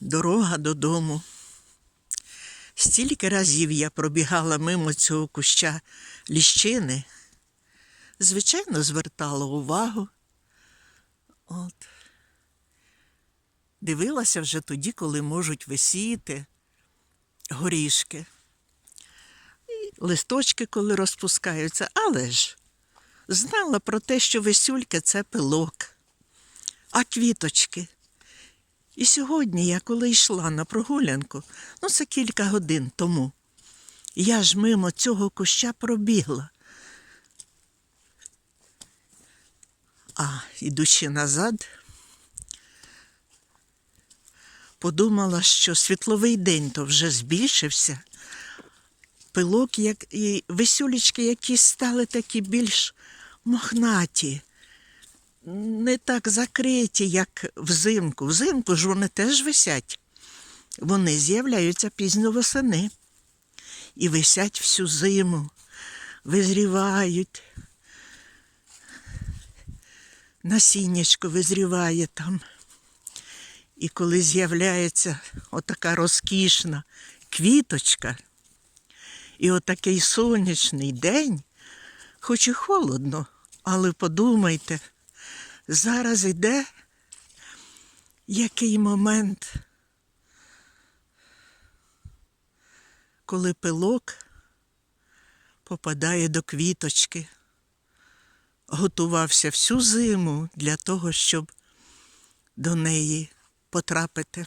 Дорога додому. Стільки разів я пробігала мимо цього куща ліщини. Звичайно, звертала увагу. От. Дивилася вже тоді, коли можуть висіти горішки. І листочки, коли розпускаються, але ж знала про те, що висюлька це пилок, а квіточки. І сьогодні я, коли йшла на прогулянку, ну це кілька годин тому, я ж мимо цього куща пробігла. А ідучи назад, подумала, що світловий день то вже збільшився. Пилок як, і висюлечки якісь стали такі більш мохнаті, не так закриті, як взимку. Взимку ж вони теж висять. Вони з'являються пізно восени і висять всю зиму, визрівають. Насіннячко визріває там. І коли з'являється отака розкішна квіточка, і отакий сонячний день, хоч і холодно, але подумайте, зараз іде який момент, коли пилок попадає до квіточки, готувався всю зиму для того, щоб до неї потрапити.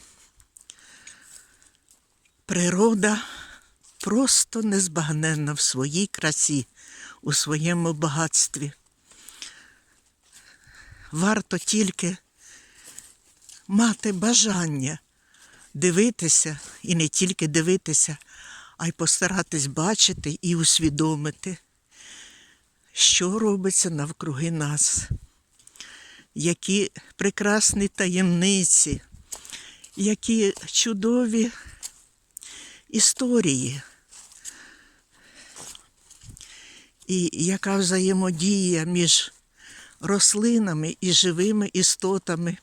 Природа просто незбагненна в своїй красі, у своєму багатстві. Варто тільки мати бажання дивитися і не тільки дивитися, а й постаратись бачити і усвідомити, що робиться навкруги нас, які прекрасні таємниці, які чудові історії. І яка взаємодія між рослинами і живими істотами,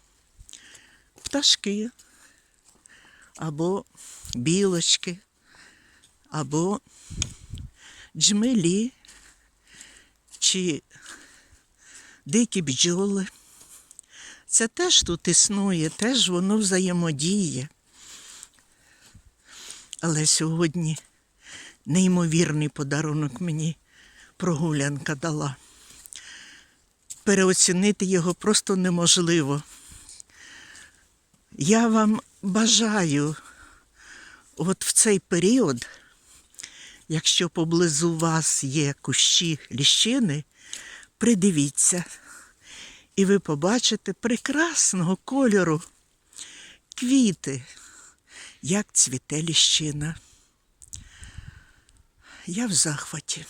пташки, або білочки, або джмелі, чи дикі бджоли. Це теж тут існує, теж воно взаємодіє. Але сьогодні неймовірний подарунок мені прогулянка дала. Переоцінити його просто неможливо. Я вам бажаю от в цей період, якщо поблизу вас є кущі ліщини, придивіться, і ви побачите прекрасного кольору квіти, як цвіте ліщина. Я в захваті.